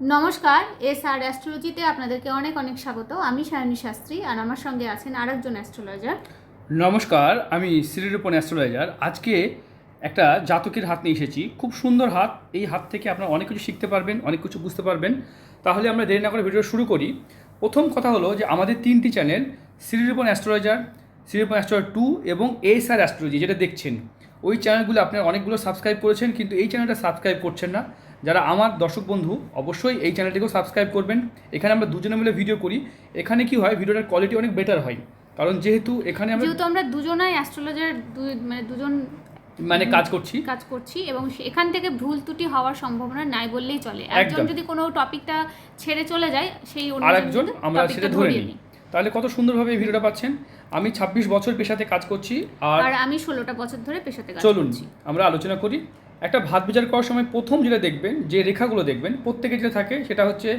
নমস্কার এস আর অ্যাস্ট্রোলজিতে আপনাদেরকে অনেক অনেক স্বাগত। আমি সায়নী শাস্ত্রী আর আমার সঙ্গে আছেন আরেকজন অ্যাস্ট্রোলজার। নমস্কার, আমি শ্রীরূপন অ্যাস্ট্রোলজার। আজকে একটা জাতকের হাত নিয়ে এসেছি। খুব সুন্দর হাত। এই হাত থেকে আপনারা অনেক কিছু শিখতে পারবেন, অনেক কিছু বুঝতে পারবেন। তাহলে আমরা দেরি না করে ভিডিও শুরু করি। প্রথম কথা হলো যে আমাদের তিনটি channel Shrirupan astrologer Shrirupan astrologer two এবং এস আর অ্যাস্ট্রোলজি, যেটা দেখছেন। ওই চ্যানেলগুলো আপনারা অনেকগুলো সাবস্ক্রাইব করেছেন, কিন্তু এই চ্যানেলটা সাবস্ক্রাইব করছেন না। যারা আমার দর্শক বন্ধু অবশ্যই এই চ্যানেলটিকেও সাবস্ক্রাইব করবেন। এখানে আমরা দুজনে মিলে ভিডিও করি। এখানে কি হয় ভিডিওটার কোয়ালিটি অনেক বেটার হয়। কারণ যেহেতু এখানে আমরা যেহেতু আমরা দুজনাই অ্যাস্ট্রোলজার মানে দুজন মানে কাজ করছি। কাজ করছি এবং এখান থেকে ভুল ত্রুটি হওয়ার সম্ভাবনা নাই বললেই চলে। একজন যদি কোনো টপিকটা ছেড়ে চলে যায় সেই অন্য আরেকজন আমরা সেটা ধরে নিই। তাহলে কত সুন্দরভাবে এই ভিডিওটা পাচ্ছেন। আমি ছাব্বিশ বছর পেশাতে কাজ করছি আর আমি ষোলোটা বছর ধরে পেশাতে কাজ চলুন আমরা আলোচনা করি। একটা ভাত বিচার করার সময় প্রথম যেটা দেখবেন যে রেখাগুলো দেখবেন প্রত্যেকে যেটা থাকে সেটা হচ্ছে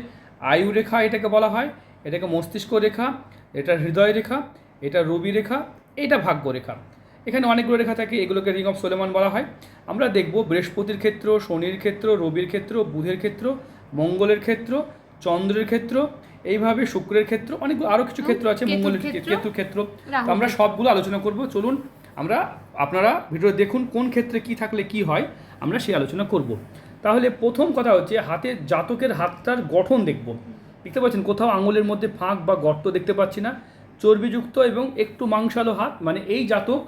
আয়ু রেখা এটাকে বলা হয় এটাকে মস্তিষ্ক রেখা এটা হৃদয় রেখা এটা রবি রেখা এটা ভাগ্য রেখা। এখানে অনেকগুলো রেখা থাকে এগুলোকে রিং অফ সোলেমান বলা হয়। আমরা দেখব বৃহস্পতির ক্ষেত্র শনির ক্ষেত্র রবির ক্ষেত্র বুধের ক্ষেত্র মঙ্গলের ক্ষেত্র চন্দ্রের ক্ষেত্র এইভাবে শুক্রের ক্ষেত্র অনেকগুলো আরও কিছু ক্ষেত্র আছে মঙ্গলের ক্ষেত্র, ক্ষেত্র তো আমরা সবগুলো আলোচনা করব চলুন আমরা আপনারা ভিডিও দেখুন কোন ক্ষেত্রে কি থাকলে কি হয়, আমরা সেই আলোচনা করব। তাহলে প্রথম কথা হচ্ছে হাতে জাতকের হাতটার গঠন দেখব। দেখতে পাচ্ছেন কোথাও আঙুলের মধ্যে ফাঁক বা গর্ত দেখতে পাচ্ছি না। চর্বিযুক্ত এবং একটু মাংসালো হাত মানে এই জাতক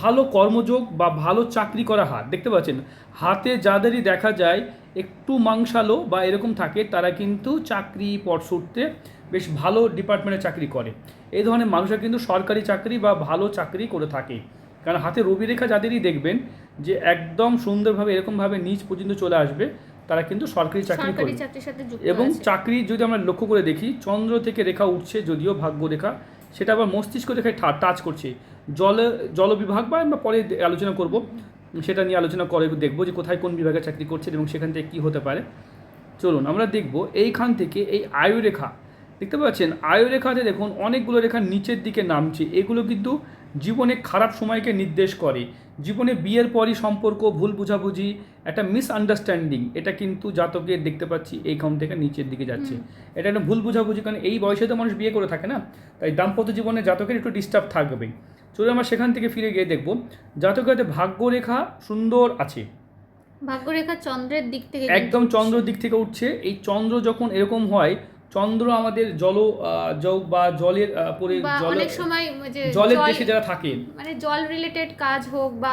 ভালো কর্মযোগ বা ভালো চাকরি করা হাত। দেখতে পাচ্ছেন, হাতে যাদেরই দেখা যায় একটু মাংসালো বা এরকম থাকে, তারা কিন্তু চাকরি পরশুটতে বেশ ভালো ডিপার্টমেন্টে চাকরি করে। এই ধরনের মানুষরা কিন্তু সরকারি চাকরি বা ভালো চাকরি করে থাকে। কারণ হাতে রবি রেখা যাদেরই দেখবেন যে একদম সুন্দরভাবে এরকমভাবে নিচ পর্যন্ত চলে আসবে তারা কিন্তু সরকারি চাকরি করে এবং। চাকরি যদি আমরা লক্ষ্য করে দেখি চন্দ্র থেকে রেখা উঠছে যদিও ভাগ্য রেখা সেটা আবার মস্তিষ্ক রেখায় ঠা- টাচ করছে। জল জল বিভাগ বা আমরা পরে আলোচনা করব। সেটা নিয়ে আলোচনা করে দেখব যে কোথায় কোন বিভাগে চাকরি করছে এবং সেখান থেকে কী হতে পারে। চলুন আমরা দেখব এইখান থেকে এই আয়ু রেখা দেখতে পাচ্ছেন আয়ু রেখাতে দেখুন অনেকগুলো রেখা নিচের দিকে নামছে। এগুলো কিন্তু জীবনে খারাপ সময়কে নির্দেশ করে। জীবনে বিয়ের পরই সম্পর্ক ভুল বুঝাবুঝি একটা মিসআন্ডারস্ট্যান্ডিং এটা কিন্তু জাতকের দেখতে পাচ্ছি এই এইখান থেকে নিচের দিকে যাচ্ছে। এটা একটা ভুল বুঝাবুঝি কারণ এই বয়সে তো মানুষ বিয়ে করে থাকে না। তাই দাম্পত্য জীবনে জাতকের একটু ডিস্টার্ব থাকবেই। চলুন আমরা সেখান থেকে ফিরে গিয়ে দেখব। জাতকের হাতে ভাগ্যরেখা সুন্দর আছে। ভাগ্যরেখা চন্দ্রের দিক থেকে একদম চন্দ্র দিক থেকে উঠছে। এই চন্দ্র যখন এরকম হয় চন্দ্র আমাদের জল আহ, যৌ বা জলের পরে অনেক সময় জলের দেশে যারা থাকেন। মানে জল রিলেটেড কাজ হোক বা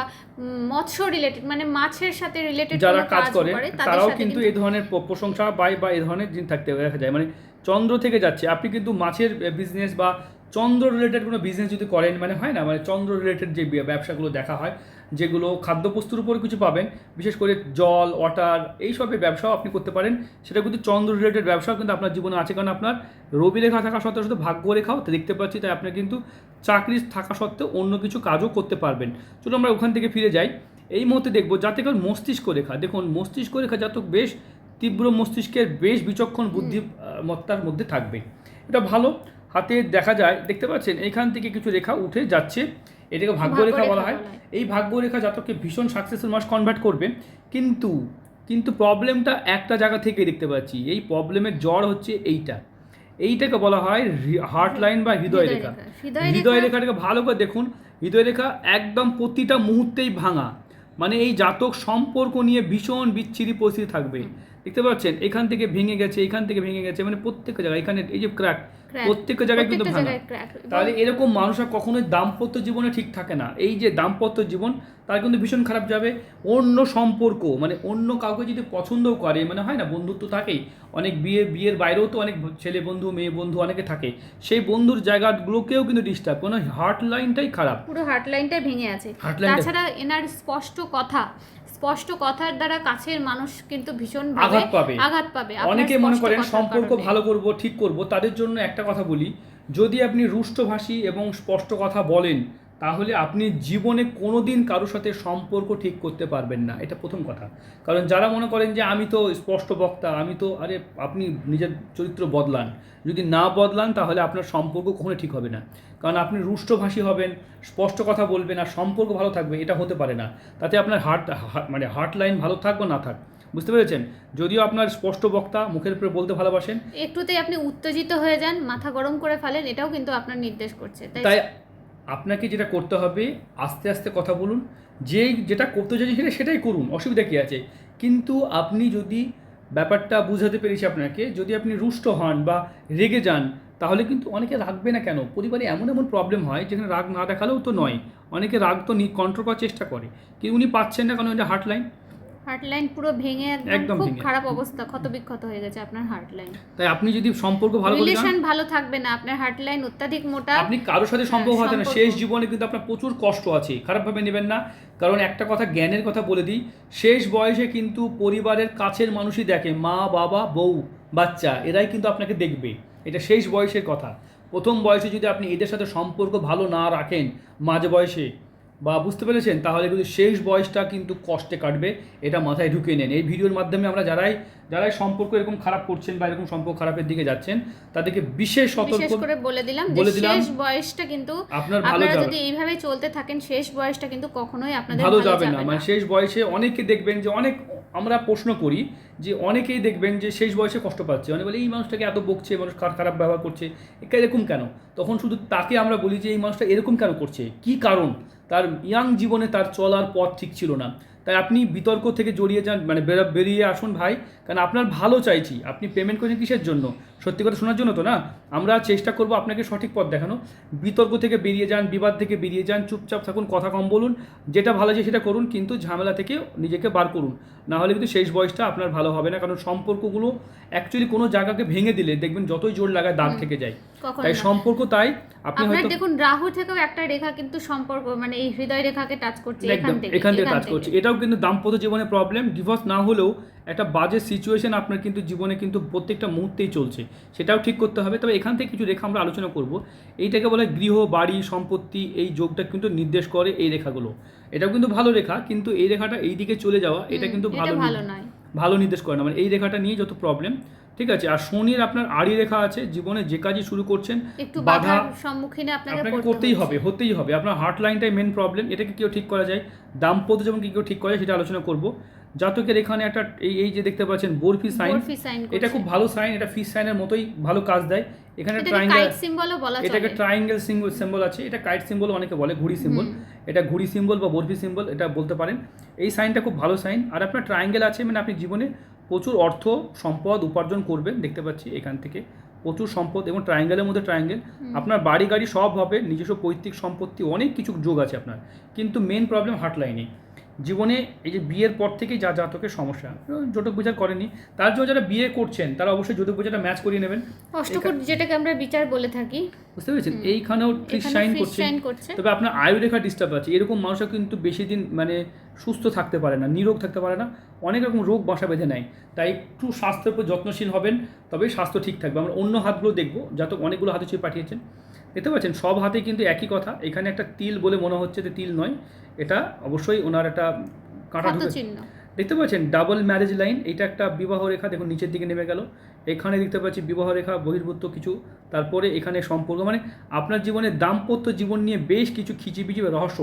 মৎস্য রিলেটেড মানে মাছের সাথে রিলেটেড যারা কাজ করে তারাও কিন্তু এই ধরনের প্রশংসা পায় বা এই ধরনের জিনিস থাকতে দেখা যায়। মানে চন্দ্র থেকে যাচ্ছে। আপনি কিন্তু মাছের বিজনেস বা চন্দ্র রিলেটেড কোনো বিজনেস যদি করেন মানে হয় না? মানে চন্দ্র রিলেটেড যে ব্য- ব্যবসাগুলো দেখা হয় যেগুলো খাদ্যবস্তুর উপর কিছু পাবেন বিশেষ করে জল ওয়াটার এইসবের ব্যবসাও আপনি করতে পারেন। সেটা কিন্তু চন্দ্র রিলেটেড ব্যবসাও কিন্তু আপনার জীবনে আছে কারণ আপনার রবি রেখা থাকা সত্ত্বেও শুধু ভাগ্য রেখাও দেখতে পাচ্ছি তাই আপনি কিন্তু চাকরি থাকা সত্ত্বেও অন্য কিছু কাজও করতে পারবেন। চলুন আমরা ওখান থেকে ফিরে যাই। এই মুহূর্তে দেখব যাতে করে মস্তিষ্ক রেখা। দেখুন মস্তিষ্ক রেখা জাতক বেশ তীব্র মস্তিষ্কের বেশ বিচক্ষণ বুদ্ধিমত্তার মধ্যে থাকবে। এটা ভালো। হাতে দেখা যায় দেখতে পাচ্ছেন এখান থেকে কিছু রেখা উঠে যাচ্ছে। এটাকে ভাগ্য রেখা ভাগ্যরেখা বলা হয়। এই ভাগ্য রেখা জাতককে ভীষণ সাকসেসফুল মাস কনভার্ট করবে কিন্তু কিন্তু প্রবলেমটা একটা জায়গা থেকে দেখতে পাচ্ছি। এই প্রবলেমের জ্বর হচ্ছে এইটা। এইটাকে বলা হয় হার্ট লাইন বা হৃদয় রেখা। হৃদয় রেখাটাকে ভালো করে দেখুন। হৃদয় রেখা একদম প্রতিটা মুহূর্তেই ভাঙা। মানে এই জাতক সম্পর্ক নিয়ে ভীষণ বিচ্ছিরি পরিস্থিতি থাকবে। দেখতে পাচ্ছেন? এখান থেকে ভেঙে গেছে এখান থেকে ভেঙে গেছে মানে প্রত্যেকটা জায়গায় এখানে এই যে ক্র্যাক। প্রত্যেকটা জায়গায় কিন্তু ভাঙা। তাহলে এরকম মানুষরা কখনোই দাম্পত্য জীবনে ঠিক থাকে না। এই যে দাম্পত্য জীবন তার কিন্তু ভীষণ খারাপ যাবে। অন্য সম্পর্ক মানে অন্য কাউকে যদি পছন্দও করে মানে হয় না বন্ধুত্ব থাকেই। অনেক বিয়ে বিয়ের বাইরেও তো অনেক ছেলে বন্ধু মেয়ে বন্ধু অনেকে থাকে। সেই বন্ধুর জায়গাগুলোকেও কিন্তু ডিস্টার্ব কোনো হার্ট লাইনটাই খারাপ। পুরো হার্ট লাইনটাই ভেঙে আছে। তাছাড়া এনার স্পষ্ট কথা স্পষ্ট কথার দ্বারা কাছের মানুষ কিন্তু ভীষণ আঘাত পাবে। আঘাত পাবে। অনেকে মনে করেন সম্পর্ক ভালো করব ঠিক করব তাদের জন্য একটা কথা বলি। যদি আপনি রুষ্টভাষী এবং স্পষ্ট কথা বলেন তাহলে আপনি জীবনে কোনোদিন কারোর সাথে সম্পর্ক ঠিক করতে পারবেন না। এটা প্রথম কথা। কারণ যারা মনে করেন যে আমি তো স্পষ্ট বক্তা আমি তো আরে আপনি নিজের চরিত্র বদলান। যদি না বদলান তাহলে আপনার সম্পর্ক কখনো ঠিক হবে না। কারণ আপনি রুষ্টভাষী হবেন স্পষ্ট কথা বলবেন আর সম্পর্ক ভালো থাকবে এটা হতে পারে না। তাতে আপনার হার্ট মানে হার্ট লাইন ভালো থাকবে না থাক বুঝতে পেরেছেন? যদিও আপনার স্পষ্ট বক্তা মুখের উপরে বলতে ভালোবাসেন। একটুতেই আপনি উত্তেজিত হয়ে যান মাথা গরম করে ফেলেন এটাও কিন্তু আপনার নির্দেশ করছে। তাই আপনাকে যেটা করতে হবে, আস্তে আস্তে কথা বলুন। যেই যেটা করতে চাইছেন সেটা, সেটাই করুন, অসুবিধা কী আছে? কিন্তু আপনি যদি ব্যাপারটা বুঝাতে পেরেছি আপনাকে, যদি আপনি রুষ্ট হন বা রেগে যান, তাহলে কিন্তু অনেকে রাখবে না কেন? পরিবারে এমন এমন প্রবলেম হয়, যেখানে রাগ না দেখালেও তো নয়। অনেকে রাগ তো কন্ট্রোল করার চেষ্টা করে। কিন্তু উনি পাচ্ছেন না কারণ এটা হার্ট লাইন হার্ট লাইন পুরো ভেঙে একদম খুব খারাপ অবস্থা ক্ষত বিক্ষত হয়ে গেছে আপনার হার্ট লাইন তাই আপনি যদি সম্পর্ক ভালো রিলেশন ভালো থাকবে না আপনার হার্ট লাইন অত্যাধিক মোটা। আপনি কারোর সাথে সম্পর্ক হ্যাঁ, হতে না শেষ জীবনে কিন্তু আপনার প্রচুর কষ্ট আছে খারাপভাবে নেবেন না। কারণ একটা কথা জ্ঞানের কথা বলে দিই শেষ বয়সে কিন্তু পরিবারের কাছের মানুষই দেখে মা বাবা বউ বাচ্চা এরাই কিন্তু আপনাকে দেখবে। এটা শেষ বয়সের কথা। প্রথম বয়সে যদি আপনি এদের সাথে সম্পর্ক ভালো না রাখেন মাঝ বয়সে বা বুঝতে পেরেছেন? তাহলে কিন্তু শেষ বয়সটা কিন্তু কষ্টে কাটবে, এটা মাথায় ঢুকিয়ে নেন। এই ভিডিওর মাধ্যমে আমরা যারাই যারাই সম্পর্ক এরকম খারাপ করছেন বা এরকম সম্পর্ক খারাপের দিকে যাচ্ছেন তাদেরকে বিশেষ সতর্ক করে বলে দিলাম যে বলে দিলাম, শেষ বয়সটা কিন্তু আপনার ভালো যাবে। যদি এইভাবে চলতে থাকেন শেষ বয়সটা কিন্তু কখনোই আপনাদের ভালো যাবে না। মানে শেষ বয়সে অনেকে দেখবেন যে অনেক আমরা প্রশ্ন করি যে অনেকেই দেখবেন যে শেষ বয়সে কষ্ট পাচ্ছে। অনেক বলে এই মানুষটাকে এত বকছে এই মানুষ খারাপ ব্যবহার করছে। এরকম কেন? তখন শুধু তাকে আমরা বলি যে এই মানুষটা এরকম কেন করছে? কি কারণ? তার ইয়াং জীবনে তার চলার পথ ঠিক ছিল না। তাই আপনি বিতর্ক থেকে জড়িয়ে যান মানে বেরিয়ে আসুন ভাই। কারণ আপনার ভালো চাইছি আপনি পেমেন্ট করছেন কিসের জন্য? সত্যি কথা শোনার জন্য তো না? আমরা চেষ্টা করব আপনাকে সঠিক পথ দেখানো বিতর্ক থেকে বেরিয়ে যান বিবাদ থেকে বেরিয়ে যান চুপচাপ থাকুন কথা কম বলুন যেটা ভালো আছে সেটা করুন কিন্তু ঝামেলা থেকে নিজেকে বার করুন। না হলে কিন্তু শেষ বয়সটা আপনার ভালো হবে না কারণ সম্পর্কগুলো অ্যাকচুয়ালি কোনো জায়গাকে ভেঙে দিলে দেখবেন যতই জোর লাগায় দাগ থেকে যায়। তাই সম্পর্ক তাই আপনি হয়তো দেখুন রাহু থেকেও একটা রেখা কিন্তু সম্পর্ক মানে এই হৃদয় রেখাকে টাচ করছে এখান থেকে এখান থেকে কাজ করছে। এটাও কিন্তু দাম্পত্য জীবনে প্রবলেম ডিভোর্স না হলেও একটা বাজে সিচুয়েশন আপনার কিন্তু জীবনে কিন্তু প্রত্যেকটা মুহূর্তেই চলছে। সেটাও ঠিক করতে হবে। তবে এখান থেকে কিছু রেখা আমরা আলোচনা করব। এইটাকে বলে গৃহ বাড়ি সম্পত্তি এই যোগটা কিন্তু নির্দেশ করে এই রেখাগুলো। এটাও কিন্তু ভালো রেখা কিন্তু এই রেখাটা এই দিকে চলে যাওয়া এটা কিন্তু ভালো ভালো নয়। ভালো নির্দেশ করে না। মানে এই রেখাটা নিয়ে যত প্রবলেম ঠিক আছে? আর শনির আপনার আড়ি রেখা আছে জীবনে যে কাজই শুরু করছেন একটু বাধা সম্মুখীনে আপনাকে করতেই হবে হতেই হবে। আপনার হার্ট লাইনটাই মেন প্রবলেম এটাকে কেউ ঠিক করা যায়। দাম্পত্য যেমন কি কেউ ঠিক করা যায় সেটা আলোচনা করব। জাতকের এখানে একটা এই এই যে দেখতে পাচ্ছেন বরফি সাইন এটা খুব ভালো সাইন এটা ফিস সাইনের মতোই ভালো কাজ দেয়। এখানে এটাকে ট্রায়াঙ্গেল কাইট সিম্বলও বলা এটাকে চলে। ট্রায়াঙ্গেল সিম্বল আছে। এটা কাইট সিম্বল অনেকে বলে ঘুড়ি সিম্বল এটা ঘুড়ি সিম্বল বা বরফি সিম্বল এটা বলতে পারেন। এই সাইনটা খুব ভালো সাইন আর আপনার ট্রায়াঙ্গেল আছে মানে আপনি জীবনে প্রচুর অর্থ সম্পদ উপার্জন করবেন দেখতে পাচ্ছি এখান থেকে। প্রচুর সম্পদ এবং ট্রায়াঙ্গেলের মধ্যে ট্রায়াঙ্গেল আপনার বাড়ি গাড়ি সব হবে নিজস্ব পৈতৃক সম্পত্তি অনেক কিছু যোগ আছে আপনার। কিন্তু মেন প্রবলেম হার্ট লাইনে জীবনে এই যে বিয়ের পর থেকেই যা জাতকের সমস্যা জটক বিচার করেনি। তার জন্য যারা বিয়ে করছেন তারা অবশ্যই জটক বিচারটা ম্যাচ করিয়ে নেবেন। অষ্টকূট যেটাকে আমরা বিচার বলে থাকি। বুঝতে পেরেছেন? এইখানেও এখানে শাইন করছে। তবে আপনার আয়ু রেখা ডিস্টার্ব আছে। এরকম মানুষরা কিন্তু বেশি দিন মানে সুস্থ থাকতে পারে না নিরোগ থাকতে পারে না। অনেক রকম রোগ বাসা বেঁধে নেয়। তাই একটু স্বাস্থ্যের উপর যত্নশীল হবেন তবেই স্বাস্থ্য ঠিক থাকবে। আমরা অন্য হাতগুলো দেখব যত অনেকগুলো হাতে ছুঁয়ে পাঠিয়েছেন। দেখতে পাচ্ছেন সব হাতে কিন্তু একই কথা। এখানে একটা তিল বলে মনে হচ্ছে যে তিল নয়। এটা অবশ্যই ওনার একটা কাঁটা ঢুকে দেখতে পাচ্ছেন ডাবল ম্যারেজ লাইন এটা একটা বিবাহ রেখা দেখুন নিচের দিকে নেমে গেল। এখানে দেখতে পাচ্ছি বিবাহ রেখা বহির্ভূত কিছু। তারপরে এখানে সম্পর্ক মানে আপনার জীবনে দাম্পত্য জীবন নিয়ে বেশ কিছু খিচিবিচি রহস্য।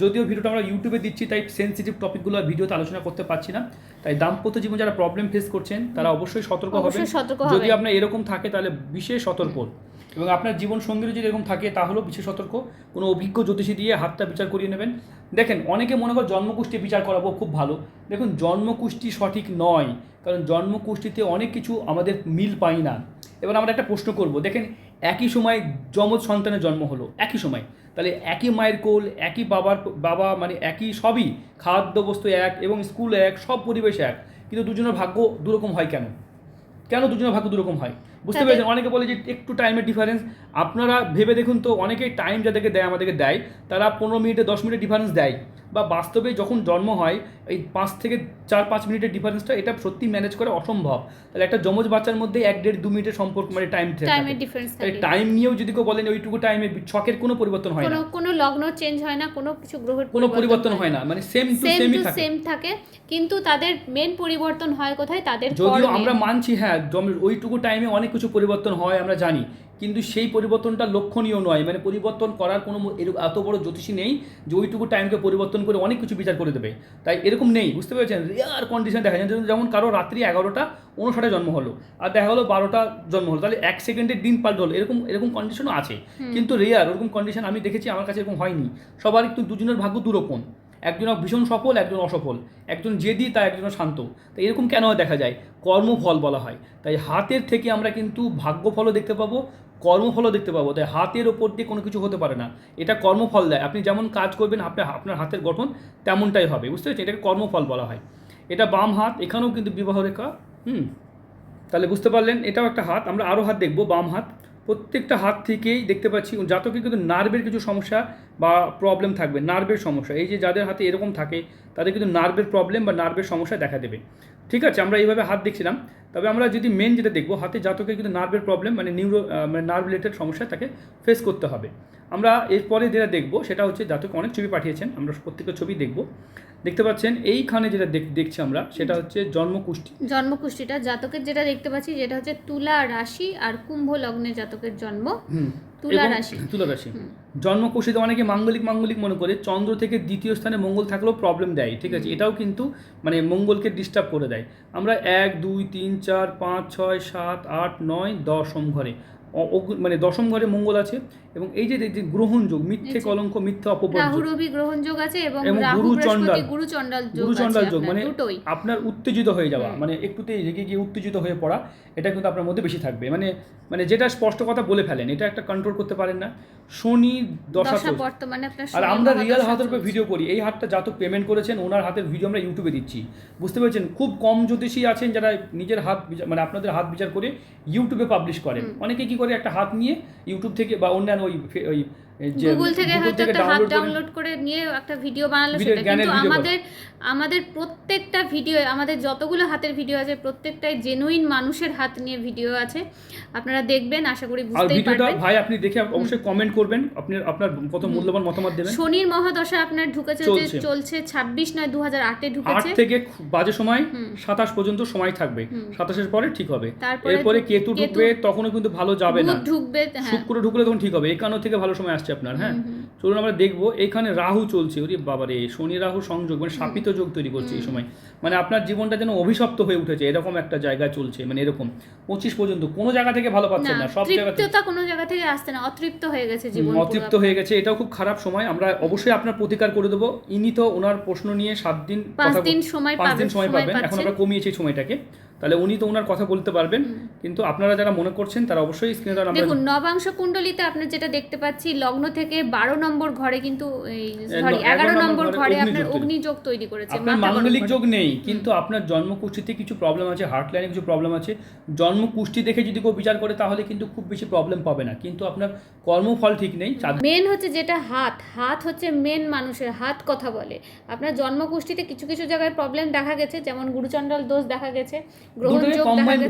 যদিও ভিডিওটা আমরা ইউটিউবে দিচ্ছি তাই সেন্সিটিভ টপিকগুলো আর ভিডিওতে আলোচনা করতে পারছি না। তাই দাম্পত্য জীবন যারা প্রবলেম ফেস করছেন তারা অবশ্যই সতর্ক সতর্ক যদি আপনার এরকম থাকে তাহলে বিশেষ সতর্ক। এবং আপনার জীবন সঙ্গীর যদি এরকম থাকে, তাহলেও বিশেষ সতর্ক। কোনো অভিজ্ঞ জ্যোতিষী দিয়ে হাতটা বিচার করিয়ে নেবেন। দেখেন, অনেকে মনে করে জন্মকুষ্টি বিচার করাবো, খুব ভালো। দেখুন, জন্মকুষ্টি সঠিক নয়, কারণ জন্মকুষ্টিতে অনেক কিছু আমাদের মিল পাই না। এবার আমরা একটা প্রশ্ন করব, দেখেন, একই সময় যমজ সন্তানের জন্ম হলো, একই সময়। তাহলে একই মায়ের কোল, একই বাবার, বাবা মানে একই সবই খাদ্য বস্তু এক এবং স্কুল এক, সব পরিবেশ এক। কিন্তু দুজনের ভাগ্য দুরকম হয় কেন? কেন দুজনের ভাগ্য দুরকম হয়? বুঝতে পেরেছেন? অনেকে বলে যে একটু টাইমের ডিফারেন্স আপনারা ভেবে দেখুন তো অনেকেই টাইম যাদেরকে দেয় আমাদেরকে দেয় তারা পনেরো মিনিটে দশ মিনিটের ডিফারেন্স দেয়। বা বাস্তবে যখন জন্ম হয় এই পাঁচ থেকে চার পাঁচ মিনিটের ডিফারেন্সটা এটা সত্যি ম্যানেজ করা অসম্ভব। তাহলে একটা যমজ বাচ্চার মধ্যে এক দেড় দু মিনিটের সম্পর্ক মানে টাইম টাইমের ডিফারেন্স থাকে। টাইম নিয়েও যদি কেউ বলেন ওইটুকু টাইমে ছকের কোনো পরিবর্তন হয় না। কোনো লগ্ন চেঞ্জ হয় না কোনো কিছু গ্রহের কোনো পরিবর্তন হয় না। মানে সেম টু সেম থাকে। কিন্তু তাদের মেন পরিবর্তন হয় কোথায়? তাদের যদিও আমরা মানছি হ্যাঁ জমির ওইটুকু টাইমে অনেক কিছু পরিবর্তন হয় আমরা জানি। কিন্তু সেই পরিবর্তনটা লক্ষণীয় নয়। মানে পরিবর্তন করার কোনো এত বড় জ্যোতিষী নেই যে ওইটুকু টাইমকে পরিবর্তন করে অনেক কিছু বিচার করে দেবে। তাই এরকম নেই বুঝতে পেরেছেন? রেয়ার কন্ডিশন দেখা যায়। যেমন- কারও রাত্রি এগারোটা উনষাটে জন্ম হলো আর দেখা হলো বারোটা জন্ম হলো। তাহলে এক সেকেন্ডের দিন পাল্ট হলো। এরকম এরকম কন্ডিশনও আছে। কিন্তু রেয়ার ওরকম কন্ডিশন আমি দেখেছি আমার কাছে এরকম হয়নি। সবার একটু দুজনের ভাগ্য দুরকম একজন ভীষণ সফল একজন অসফল। একজন জেদি তা একজন শান্ত। তাই এরকম কেন দেখা যায়? কর্মফল বলা হয়। তাই হাতের থেকে আমরা কিন্তু ভাগ্যফলও দেখতে পাবো, কর্মফলও দেখতে পাবো। তাই হাতের ওপর দিয়ে কোনো কিছু হতে পারে না। এটা কর্মফল দেয়। আপনি যেমন কাজ করবেন, আপনার আপনার হাতের গঠন তেমনটাই হবে। বুঝতে পেরেছেন? এটাকে কর্মফল বলা হয়। এটা বাম হাত, এখানেও কিন্তু বিবাহ রেখা, হুম? তাহলে বুঝতে পারলেন? এটাও একটা হাত। আমরা আরও হাত দেখব, বাম হাত। প্রত্যেকটা হাত থেকেই দেখতে পাচ্ছি জাতকে কিন্তু নার্ভের কিছু সমস্যা বা প্রবলেম থাকবে, নার্ভের সমস্যা। এই যে যাদের হাতে এরকম থাকে, তাদের কিন্তু নার্ভের প্রবলেম বা নার্ভের সমস্যা দেখা দেবে। ঠিক আছে, আমরা এইভাবে হাত দেখছিলাম। তবে আমরা যদি মেন যেটা দেখব, হাতে জাতকে কিন্তু নার্ভের প্রবলেম মানে নিউরো মানে নার্ভ রিলেটেড সমস্যা তাকে ফেস করতে হবে। আমরা এরপরে যেটা দেখব সেটা হচ্ছে জাতক অনেক ছবি পাঠিয়েছেন আমরা প্রত্যেকটা ছবি দেখব। দেখতে পাচ্ছেন এইখানে যেটা দেখ- দেখছি আমরা সেটা হচ্ছে জন্মকুষ্ঠি জন্মকুষ্ঠিটা জাতকের যেটা দেখতে পাচ্ছি যেটা হচ্ছে তুলা রাশি আর কুম্ভ লগ্নে জাতকের জন্ম। তুলা রাশি। তুলা রাশি। জন্মকুষ্ঠিতে অনেকে মাঙ্গলিক মাঙ্গলিক মনে করে চন্দ্র থেকে দ্বিতীয় স্থানে মঙ্গল থাকলেও প্রবলেম দেয় ঠিক আছে? এটাও কিন্তু মানে মঙ্গলকে ডিস্টার্ব করে দেয়। আমরা এক দুই তিন চার পাঁচ ছয় সাত আট নয় দশম ঘরে। মানে দশম ঘরে মঙ্গল আছে এবং এই যে যে গ্রহণ যোগ মিথ্যে কলঙ্ক মিথ্যে রাহু রবি গ্রহণ যোগ আছে এবং গুরু চণ্ডাল। গুরু চণ্ডাল যোগ গুরু চণ্ডাল যোগ আপনার, মানে আপনার উত্তেজিত হয়ে যাওয়া মানে একটুতেই রেগে গিয়ে উত্তেজিত হয়ে পড়া এটা কিন্তু আপনার মধ্যে বেশি থাকবে। মানে মানে যেটা স্পষ্ট কথা বলে ফেলেন এটা একটা কন্ট্রোল করতে পারেন না। শনি দশা বর্তমানে আর আমরা রিয়েল হাতের উপর ভিডিও করি এই হাতটা জাতক পেমেন্ট করেছেন ওনার হাতের ভিডিও আমরা ইউটিউবে দিচ্ছি। বুঝতে পেরেছেন? খুব কম জ্যোতিষী আছেন যারা নিজের হাত মানে আপনাদের হাত বিচার করে ইউটিউবে পাবলিশ করেন। অনেকে কি করে একটা হাত নিয়ে ইউটিউব থেকে বা অন্যান্য ওই ওই গুগল থেকে হয়তো একটা করে- ডাউনলোড করে নিয়ে একটা ভিডিও বানালো সেটা কিন্তু আমাদের আমাদের প্রত্যেকটা ভিডিও আমাদের যতগুলো হাতের ভিডিও আছে প্রত্যেকটাই জেনুইন মানুষের হাত নিয়ে ভিডিও আছে। আপনারা দেখবেন আশা করি বুঝতেই পারবেন। ভাই আপনি দেখে অবশ্যই কমেন্ট করবেন। আপনি আপনার কত মূল্যবান মতামত দেবেন? শনির মহাদশা আপনার ঢুকেছে যে চলছে। চলছে ছাব্বিশ নয় দু হাজার আটে আট ঢুকেছে থেকে খু- বাজে সময় হুম। সাতাশ পর্যন্ত সময় থাকবে। হুম। সাতাশের পরে ঠিক হবে। তারপরে এরপরে কেতু ঢুকবে তখনও কিন্তু ভালো যাবে না। ঢুকবে হ্যাঁ। শুক্র ঢুকলে তখন ঠিক হবে। একান্ন থেকে ভালো সময় আসছে। আপনার হ্যাঁ। চলুন আমরা দেখব এখানে রাহু চলছে। ওরে বাবারে শনি রাহু সংযোগ মানে শাপিত যোগ তৈরি করছে এই সময়। মানে আপনার জীবনটা যেন অভিশপ্ত হয়ে উঠেছে এরকম একটা জায়গায় চলছে মানে এরকম। পঁচিশ পর্যন্ত কোনো জায়গা থেকে ভালো পাচ্ছেন না সব জায়গা থেকে। কোনো জায়গা থেকে আসছে না অতৃপ্ত হয়ে গেছে জীবন অতৃপ্ত হয়ে গেছে এটাও খুব খারাপ সময়। আমরা অবশ্যই আপনার প্রতিকার করে দেবো। ইনি তো ওনার প্রশ্ন নিয়ে সাত দিন পাঁচ দিন সময় পাঁচ দিন সময় পাবেন। এখন আমরা কমিয়েছি সময়টাকে। তাহলে উনি তো ওনার কথা বলতে পারবেন কিন্তু আপনারা যারা মনে করছেন তারা অবশ্যই স্ক্রিনে তারা দেখুন নবাংশ কুণ্ডলিতে আপনার যেটা দেখতে পাচ্ছি লগ্ন থেকে বারো নম্বর ঘরে কিন্তু সরি এগারো নম্বর ঘরে আপনার। অগ্নিযোগ তৈরি করেছে আপনার মাঙ্গলিক যোগ নেই কিন্তু আপনার জন্মকুষ্ঠিতে কিছু প্রবলেম আছে হার্ট লাইনে কিছু প্রবলেম আছে জন্মকুষ্ঠি দেখে যদি কেউ বিচার করে তাহলে কিন্তু খুব বেশি প্রবলেম পাবে না কিন্তু আপনার কর্মফল ঠিক নেই মেন হচ্ছে যেটা হাত হাত হচ্ছে মেন মানুষের হাত কথা বলে। আপনার জন্মগোষ্ঠীতে কিছু কিছু জায়গায় প্রবলেম দেখা গেছে যেমন গুরুচণ্ডাল দোষ দেখা গেছে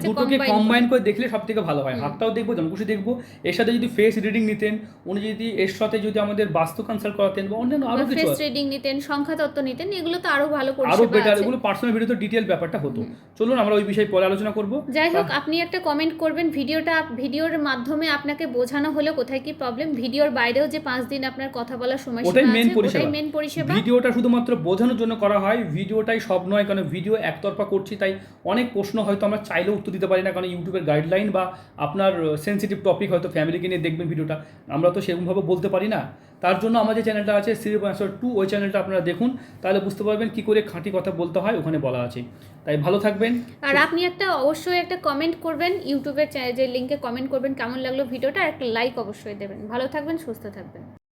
দুটোকে কম্বাইন করে। দেখলে সব থেকে ভালো হয়। হাতটাও দেখব জন্মকুষ্ঠি দেখব। এর সাথে যদি ফেস রিডিং নিতেন উনি যদি এর সাথে যদি আমাদের বাস্তু কনসাল্ট করাতেন বা অন্যান্য আরও কিছু ফেস রিডিং নিতেন সংখ্যা তত্ত্ব নিতেন এগুলো তো আরও ভালো আরও বেটার এগুলো পার্সোনাল ভিডিওতে ডিটেল ব্যাপারটা হতো। চলুন আমরা ওই বিষয়ে পরে আলোচনা করব। যাই হোক আপনি একটা কমেন্ট করবেন ভিডিওটা ভিডিওর মাধ্যমে আপনাকে বোঝানো হলো কোথায় কি প্রবলেম ভিডিওর বাইরেও যে পাঁচ দিন আপনার কথা বলার সময় ওটাই মেন পরিষেবা। মেন পরিষেবা। ভিডিওটা শুধুমাত্র বোঝানোর জন্য করা হয়। ভিডিওটাই সব নয় কারণ ভিডিও একতরফা করছি তাই অনেক প্রশ্ন হয়তো আমরা চাইলেও উত্তর দিতে পারি না, কারণ ইউটিউবের গাইডলাইন বা আপনার সেন্সিটিভ টপিক হয়তো ফ্যামিলিকে নিয়ে দেখবেন ভিডিওটা। আমরা তো সেরকমভাবে বলতে পারি না। তার জন্য আমার যে চ্যানেলটা আছে শ্রী আনসার টু ওই চ্যানেলটা আপনারা দেখুন। তাহলে বুঝতে পারবেন কি করে খাঁটি কথা বলতে হয়, ওখানে বলা আছে। তাই ভালো থাকবেন। আর আপনি একটা অবশ্যই একটা কমেন্ট করবেন, ইউটিউবের যে লিঙ্কে কমেন্ট করবেন, কেমন লাগল ভিডিওটা, একটা লাইক অবশ্যই দেবেন। ভালো থাকবেন, সুস্থ থাকবেন।